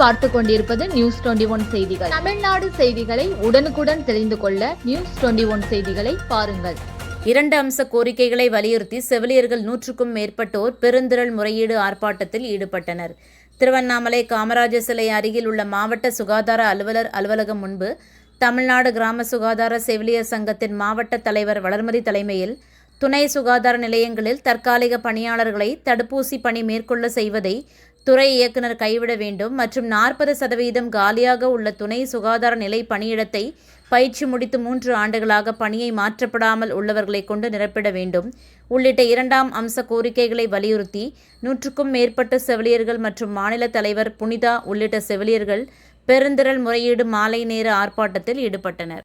பார்த்து கொண்டிருப்பது news twenty one செய்திகள். தமிழ்நாடு செய்திகளை உடனுக்குடன் தெரிந்து கொள்ள நியூஸ் டுவெண்டி ஒன் செய்திகளை பாருங்கள். இரண்டு அம்ச கோரிக்கைகளை வலியுறுத்தி செவிலியர்கள் நூற்றுக்கும் மேற்பட்டோர் பெருந்திரள் முறையீடு ஆர்ப்பாட்டத்தில் ஈடுபட்டனர். திருவண்ணாமலை காமராஜர் சிலை அருகில் உள்ள மாவட்ட சுகாதார அலுவலர் அலுவலகம் முன்பு தமிழ்நாடு கிராம சுகாதார செவிலியர் சங்கத்தின் மாவட்ட தலைவர் வளர்மதி தலைமையில் துணை சுகாதார நிலையங்களில் தற்காலிக பணியாளர்களை தடுப்பூசி பணி மேற்கொள்ள செய்வதை துறை இயக்குனர் கைவிட வேண்டும் மற்றும் நாற்பது சதவீதம் காலியாக உள்ள துணை சுகாதார நிலை பணியிடத்தை பயிற்சி முடித்து மூன்று ஆண்டுகளாக பணியை மாற்றப்படாமல் உள்ளவர்களை கொண்டு நிரப்பிட வேண்டும். உள்ளிட்ட இரண்டாம் அம்ச கோரிக்கைகளை வலியுறுத்தி நூற்றுக்கும் மேற்பட்ட செவிலியர்கள் மற்றும் மாநில தலைவர் புனிதா உள்ளிட்ட செவிலியர்கள் பெருந்திரள் முறையீடு மாலை நேர ஆர்ப்பாட்டத்தில் ஈடுபட்டனர்.